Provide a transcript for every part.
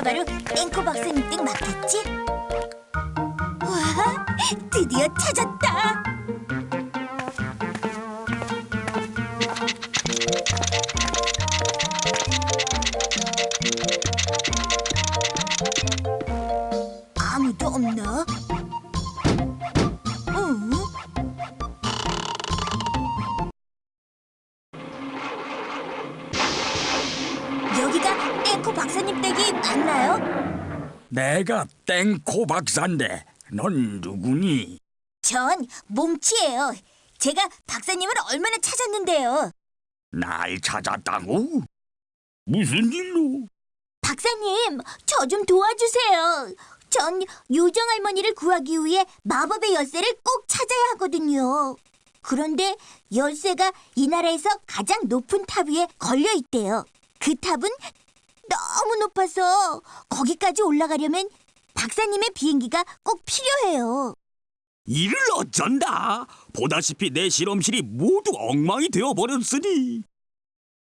저기가 바로 땡코 박사님 댁 맞겠지? 와, 드디어 찾았다. 땡코 박사인데 넌 누구니? 전 몽치예요. 제가 박사님을 얼마나 찾았는데요. 날 찾았다고? 무슨 일로? 박사님, 저 좀 도와주세요. 전 요정 할머니를 구하기 위해 마법의 열쇠를 꼭 찾아야 하거든요. 그런데 열쇠가 이 나라에서 가장 높은 탑 위에 걸려 있대요. 그 탑은 너무 높아서 거기까지 올라가려면 박사님의 비행기가 꼭 필요해요. 이를 어쩐다. 보다시피 내 실험실이 모두 엉망이 되어 버렸으니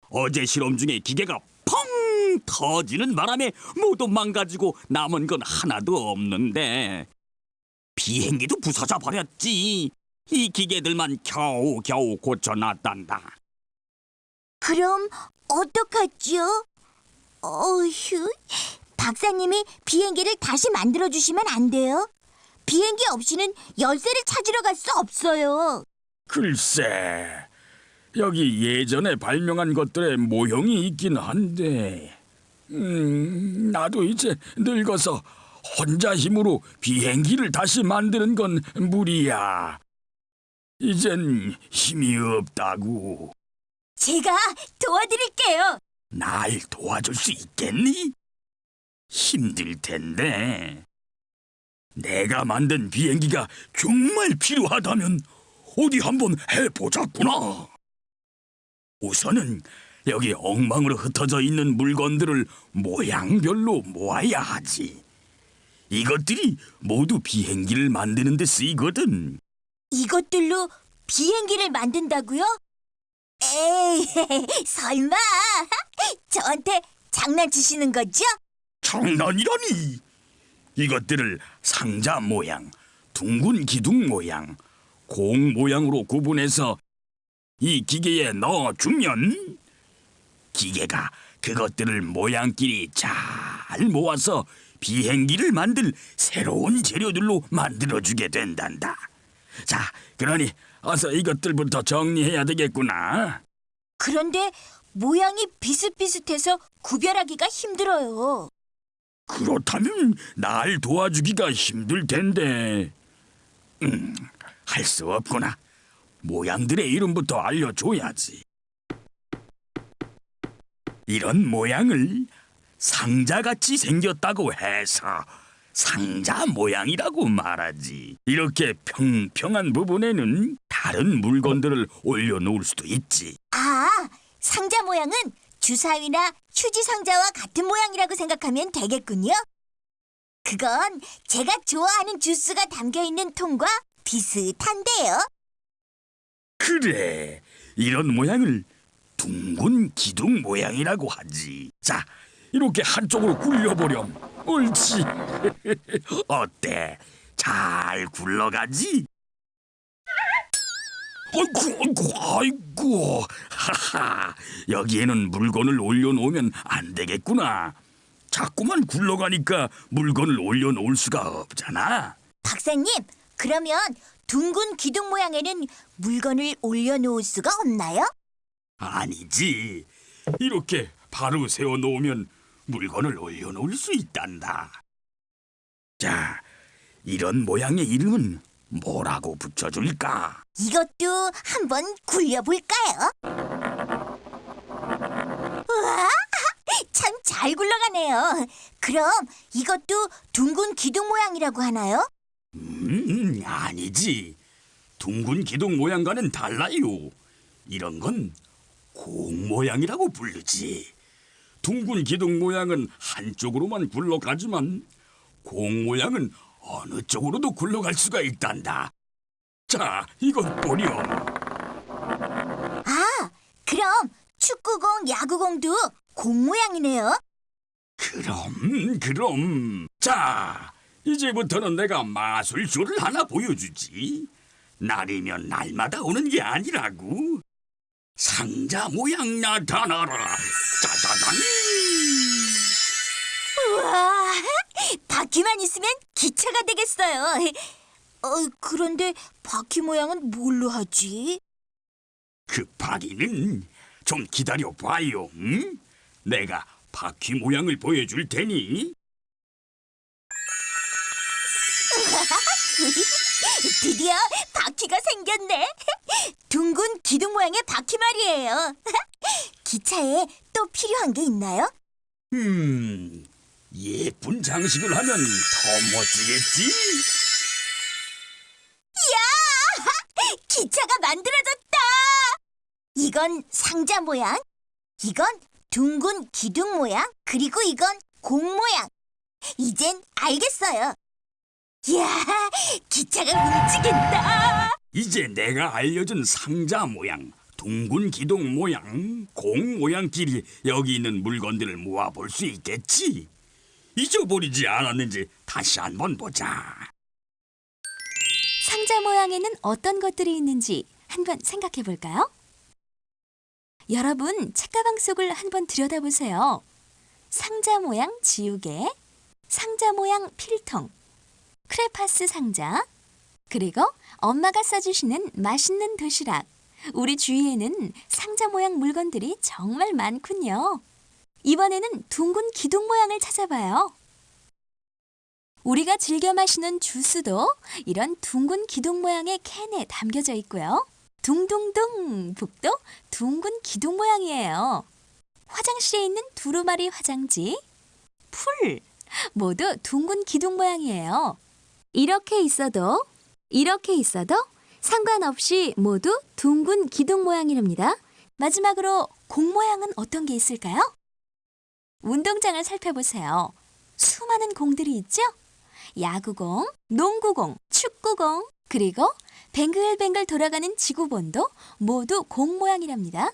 어제 실험 중에 기계가 펑 터지는 바람에 모두 망가지고 남은 건 하나도 없는데 비행기도 부서져 버렸지. 이 기계들만 겨우 겨우 고쳐놨단다. 그럼 어떡하죠? 어휴, 박사님이 비행기를 다시 만들어 주시면 안 돼요? 비행기 없이는 열쇠를 찾으러 갈 수 없어요. 글쎄, 여기 예전에 발명한 것들의 모형이 있긴 한데, 음, 나도 이제 늙어서 혼자 힘으로 비행기를 다시 만드는 건 무리야. 이젠 힘이 없다고. 제가 도와드릴게요. 날 도와줄 수 있겠니? 힘들 텐데. 내가 만든 비행기가 정말 필요하다면 어디 한번 해보자꾸나. 우선은 여기 엉망으로 흩어져 있는 물건들을 모양별로 모아야 하지. 이것들이 모두 비행기를 만드는 데 쓰이거든. 이것들로 비행기를 만든다고요? 에이, 설마 저한테 장난치시는 거죠? 장난이라니! 이것들을 상자 모양, 둥근 기둥 모양, 공 모양으로 구분해서 이 기계에 넣어주면 기계가 그것들을 모양끼리 잘 모아서 비행기를 만들 새로운 재료들로 만들어주게 된단다. 자, 그러니 어서 이것들부터 정리해야 되겠구나. 그런데 모양이 비슷비슷해서 구별하기가 힘들어요. 그렇다면 날 도와주기가 힘들 텐데. 음, 할 수 없구나. 모양들의 이름부터 알려줘야지. 이런 모양을 상자같이 생겼다고 해서 상자 모양이라고 말하지. 이렇게 평평한 부분에는 다른 물건들을 올려놓을 수도 있지. 아, 상자 모양은 주사위나 휴지 상자와 같은 모양이라고 생각하면 되겠군요. 그건 제가 좋아하는 주스가 담겨 있는 통과 비슷한데요. 그래, 이런 모양을 둥근 기둥 모양이라고 하지. 자, 이렇게 한쪽으로 굴려보렴. 옳지. 어때? 잘 굴러가지? 아이고, 아이고, 아이고. 하하, 여기에는 물건을 올려놓으면 안 되겠구나. 자꾸만 굴러가니까 물건을 올려놓을 수가 없잖아. 박사님, 그러면 둥근 기둥 모양에는 물건을 올려놓을 수가 없나요? 아니지. 이렇게 바로 세워 놓으면 물건을 올려놓을 수 있단다. 자, 이런 모양의 이름은 뭐라고 붙여줄까? 이것도 한번 굴려볼까요? 우와, 참 잘 굴러가네요. 그럼 이것도 둥근 기둥 모양이라고 하나요? 음, 아니지. 둥근 기둥 모양과는 달라요. 이런 건 공 모양이라고 부르지. 둥근 기둥 모양은 한쪽으로만 굴러가지만 공 모양은 어느 쪽으로도 굴러갈 수가 있단다. 자, 이것 보렴. 아, 그럼 축구공, 야구공도 공 모양이네요. 그럼 그럼 자 이제부터는 내가 마술쇼를 하나 보여주지 날이면 날마다 오는 게 아니라고 상자 모양 나타나라 짜자잔 우와, 바퀴만 있으면 기차가 되겠어요. 어, 그런데 바퀴 모양은 뭘로 하지? 그좀 기다려 봐요 응? 내가 바퀴 모양을 보여줄 테니 드디어 바퀴가 생겼네. 둥근 기둥 모양의 바퀴 말이에요. 기차에 또 필요한 게 있나요? 음 예쁜 장식을 하면 더 멋지겠지 기차가 만들어졌다. 이건 상자 모양, 이건 둥근 기둥 모양, 그리고 이건 공 모양. 이젠 알겠어요. 이야, 기차가 움직인다. 이제 내가 알려준 상자 모양, 둥근 기둥 모양, 공 모양끼리 여기 있는 물건들을 모아볼 수 있겠지? 잊어버리지 않았는지 다시 한번 보자. 상자 모양에는 어떤 것들이 있는지 한번 생각해 볼까요? 여러분, 책가방 속을 한번 들여다보세요. 상자 모양 지우개, 상자 모양 필통, 크레파스 상자, 그리고 엄마가 싸주시는 맛있는 도시락. 우리 주위에는 상자 모양 물건들이 정말 많군요. 이번에는 둥근 기둥 모양을 찾아봐요. 우리가 즐겨 마시는 주스도 이런 둥근 기둥 모양의 캔에 담겨져 있고요. 둥둥둥 북도 둥근 기둥 모양이에요. 화장실에 있는 두루마리 화장지, 풀 모두 둥근 기둥 모양이에요. 이렇게 있어도 이렇게 있어도 상관없이 모두 둥근 기둥 모양이랍니다. 마지막으로 공 모양은 어떤 게 있을까요? 운동장을 살펴보세요. 수많은 공들이 있죠? 야구공, 농구공, 축구공, 그리고 뱅글뱅글 돌아가는 지구본도 모두 공 모양이랍니다.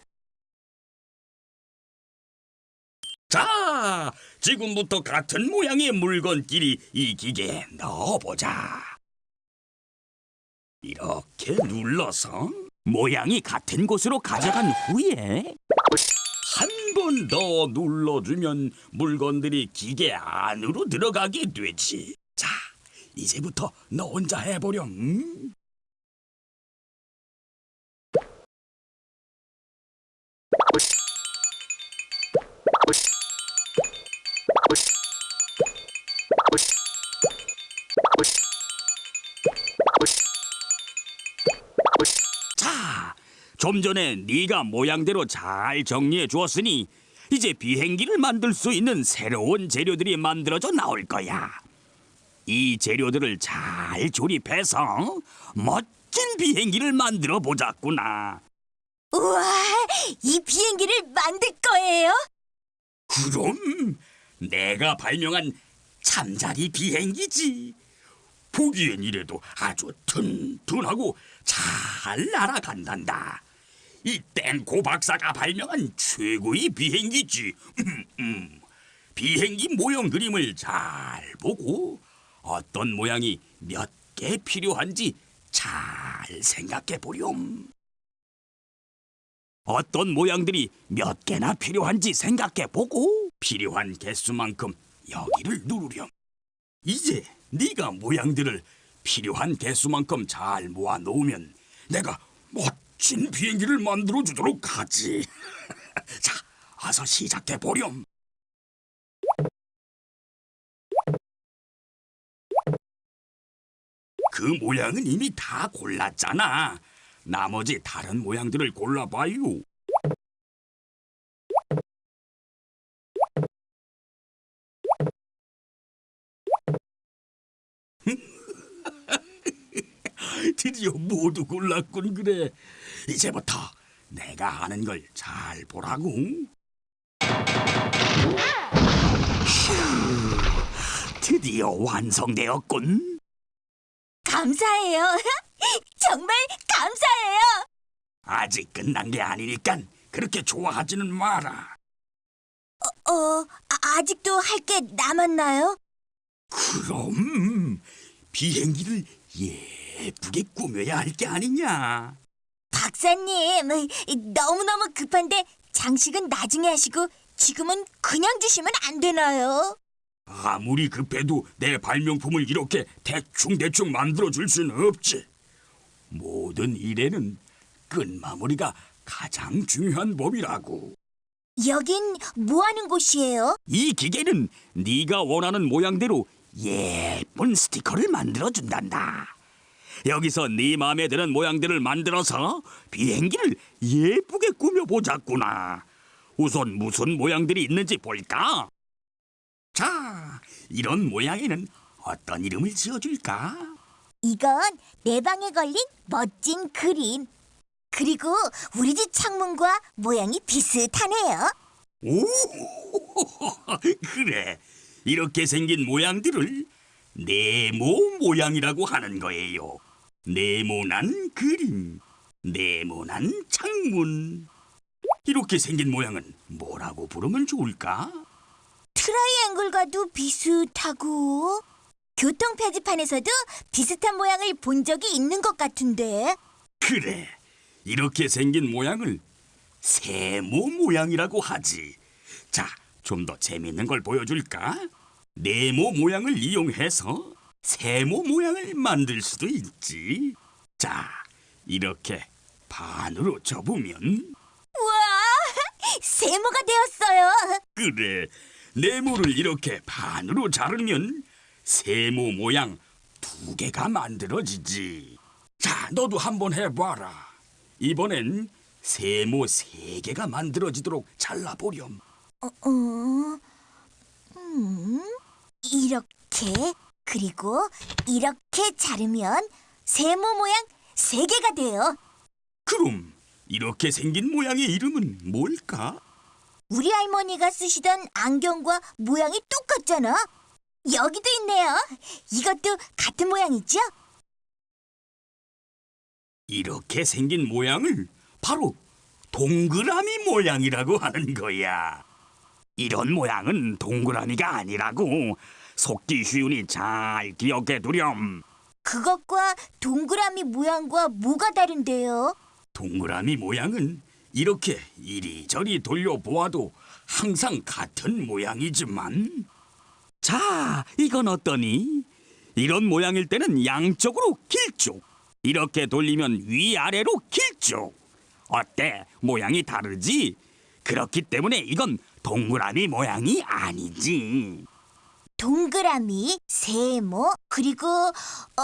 자, 지금부터 같은 모양의 물건끼리 이 기계에 넣어보자. 이렇게 눌러서 모양이 같은 곳으로 가져간 후에 한 번 더 눌러주면 물건들이 기계 안으로 들어가게 되지. 자, 이제부터 너 혼자 해보렴. 좀 전에 네가 모양대로 잘 정리해 주었으니 이제 비행기를 만들 수 있는 새로운 재료들이 만들어져 나올 거야. 이 재료들을 잘 조립해서 멋진 비행기를 만들어 보자꾸나. 우와, 이 비행기를 만들 거예요? 그럼 내가 발명한 잠자리 비행기지. 보기엔 이래도 아주 튼튼하고 잘 날아간단다. 이 땡코 박사가 발명한 최고의 비행기지. 비행기 모형 그림을 잘 보고 어떤 모양이 몇 개 필요한지 잘 생각해 보렴. 어떤 모양들이 몇 개나 필요한지 생각해 보고 필요한 개수만큼 여기를 누르렴. 이제 네가 모양들을 필요한 개수만큼 잘 모아 놓으면 내가 멋 진 비행기를 만들어 주도록 하지. 자, 어서 시작해 보렴. 그 모양은 이미 다 골랐잖아. 나머지 다른 모양들을 골라봐요. 드디어 모두 골랐군 그래. 이제부터 내가 하는 걸 잘 보라고. 휴, 드디어 완성되었군. 감사해요. 정말 감사해요. 아직 끝난 게 아니니까 그렇게 좋아하지는 마라. 어, 아, 아직도 할 게 남았나요? 그럼 비행기를 예 쁘게 꾸며야 할 게 아니냐. 박사님, 너무너무 급한데 장식은 나중에 하시고 지금은 그냥 주시면 안 되나요? 아무리 급해도 내 발명품을 이렇게 대충대충 만들어줄 수는 없지. 모든 일에는 끝마무리가 가장 중요한 법이라고. 여긴 뭐 하는 곳이에요? 이 기계는 네가 원하는 모양대로 예쁜 스티커를 만들어준단다. 여기서 네 마음에 드는 모양들을 만들어서 비행기를 예쁘게 꾸며보자꾸나. 우선 무슨 모양들이 있는지 볼까? 자, 이런 모양에는 어떤 이름을 지어줄까? 이건 내 방에 걸린 멋진 그림. 그리고 우리 집 창문과 모양이 비슷하네요. 오, 그래. 이렇게 생긴 모양들을 네모 모양이라고 하는 거예요. 네모난 그림, 네모난 창문. 이렇게 생긴 모양은 뭐라고 부르면 좋을까? 트라이앵글과도 비슷하고 교통 표지판에서도 비슷한 모양을 본 적이 있는 것 같은데 그래. 이렇게 생긴 모양을 세모 모양이라고 하지. 자, 좀 더 재밌는 걸 보여줄까? 네모 모양을 이용해서 세모 모양을 만들 수도 있지. 자, 이렇게 반으로 접으면 우와 세모가 되었어요. 그래. 네모를 이렇게 반으로 자르면 세모 모양 두 개가 만들어지지. 자, 너도 한번 해봐라. 이번엔 세모 세 개가 만들어지도록 잘라보렴. 어, 어, 음, 이렇게 그리고 이렇게 자르면 세모 모양 세 개가 돼요. 그럼 이렇게 생긴 모양의 이름은 뭘까? 우리 할머니가 쓰시던 안경과 모양이 똑같잖아. 여기도 있네요. 이것도 같은 모양이죠? 이렇게 생긴 모양을 바로 동그라미 모양이라고 하는 거야. 이런 모양은 동그라미가 아니라고 속기 쉬우니 잘 기억해 두렴. 그것과 동그라미 모양과 뭐가 다른데요? 동그라미 모양은 이렇게 이리저리 돌려보아도 항상 같은 모양이지만 자, 이건 어떠니? 이런 모양일 때는 양쪽으로 길쭉 이렇게 돌리면 위아래로 길쭉 어때? 모양이 다르지? 그렇기 때문에 이건 동그라미 모양이 아니지 동그라미, 세모, 그리고 어,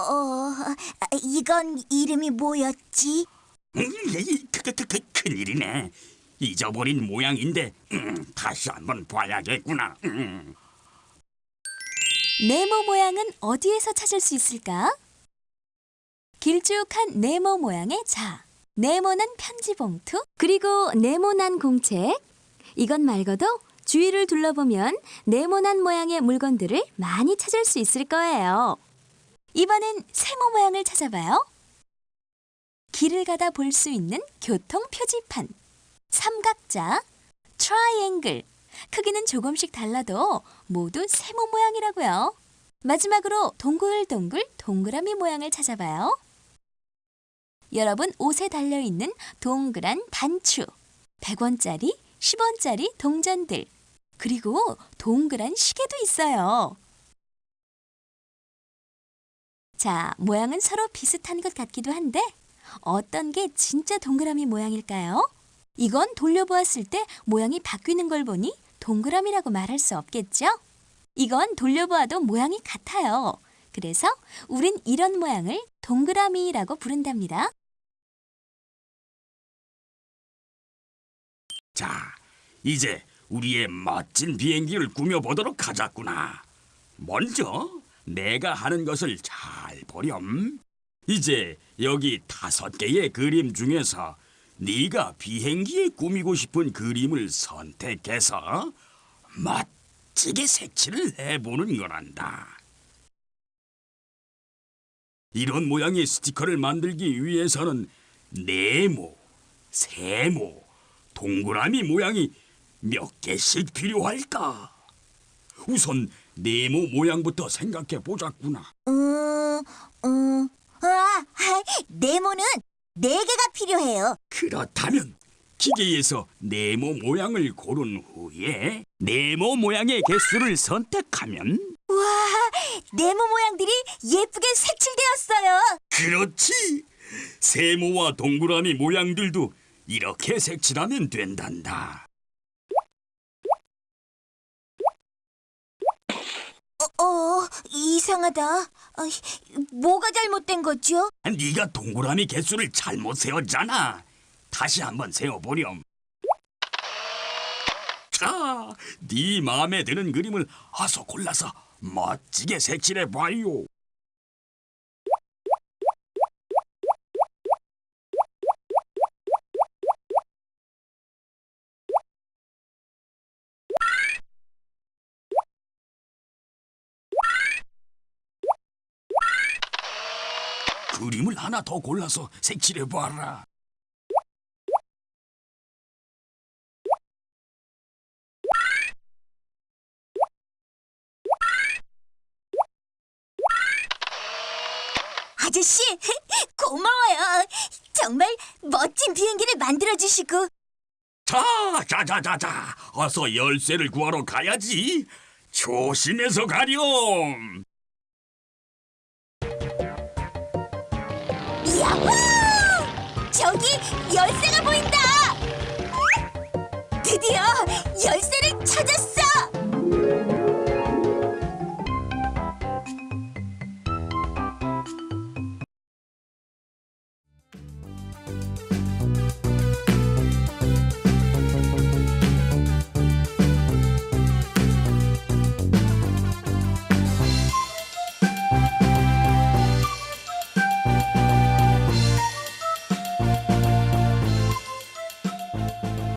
어, 아, 이건 이름이 뭐였지? 음, 그, 그, 그, 그, 큰일이네 잊어버린 모양인데 음, 다시 한번 봐야겠구나 음. 네모 모양은 어디에서 찾을 수 있을까? 길쭉한 네모 모양의 자, 네모난 편지 봉투, 그리고 네모난 공책. 이것 말고도 주위를 둘러보면 네모난 모양의 물건들을 많이 찾을 수 있을 거예요. 이번엔 세모 모양을 찾아봐요. 길을 가다 볼 수 있는 교통 표지판, 삼각자, 트라이앵글. 크기는 조금씩 달라도 모두 세모 모양이라고요. 마지막으로 동글동글 동그라미 모양을 찾아봐요. 여러분 옷에 달려 있는 동그란 단추, 100원짜리, 10원짜리 동전들, 그리고 동그란 시계도 있어요. 자, 모양은 서로 비슷한 것 같기도 한데 어떤 게 진짜 동그라미 모양일까요? 이건 돌려보았을 때 모양이 바뀌는 걸 보니 동그라미라고 말할 수 없겠죠? 이건 돌려보아도 모양이 같아요. 그래서 우린 이런 모양을 동그라미라고 부른답니다. 자, 이제 우리의 멋진 비행기를 꾸며보도록 하자꾸나. 먼저 내가 하는 것을 잘 보렴. 이제 여기 다섯 개의 그림 중에서 네가 비행기에 꾸미고 싶은 그림을 선택해서 멋지게 색칠을 해보는 거란다. 이런 모양의 스티커를 만들기 위해서는 네모, 세모, 동그라미 모양이 몇 개씩 필요할까? 우선 네모 모양부터 생각해 보자꾸나. 음, 음, 아, 아, 네모는 네 개가 필요해요. 그렇다면 기계에서 네모 모양을 고른 후에 네모 모양의 개수를 선택하면 와, 네모 모양들이 예쁘게 색칠되었어요. 그렇지. 세모와 동그라미 모양들도 이렇게 색칠하면 된단다. 어, 어 이상하다. 아, 뭐가 잘못된 거죠? 네가 동그라미 개수를 잘못 세웠잖아. 다시 한번 세워보렴. 자, 네 마음에 드는 그림을 어서 골라서 멋지게 색칠해 봐요. 그림을 하나 더 골라서 색칠해 봐라. 아저씨, 고마워요. 정말 멋진 비행기를 만들어 주시고 자, 자, 자, 자, 자, 어서 열쇠를 구하러 가야지. 조심해서 가렴. 야호! 저기 열쇠가 보인다. 드디어 찾았어.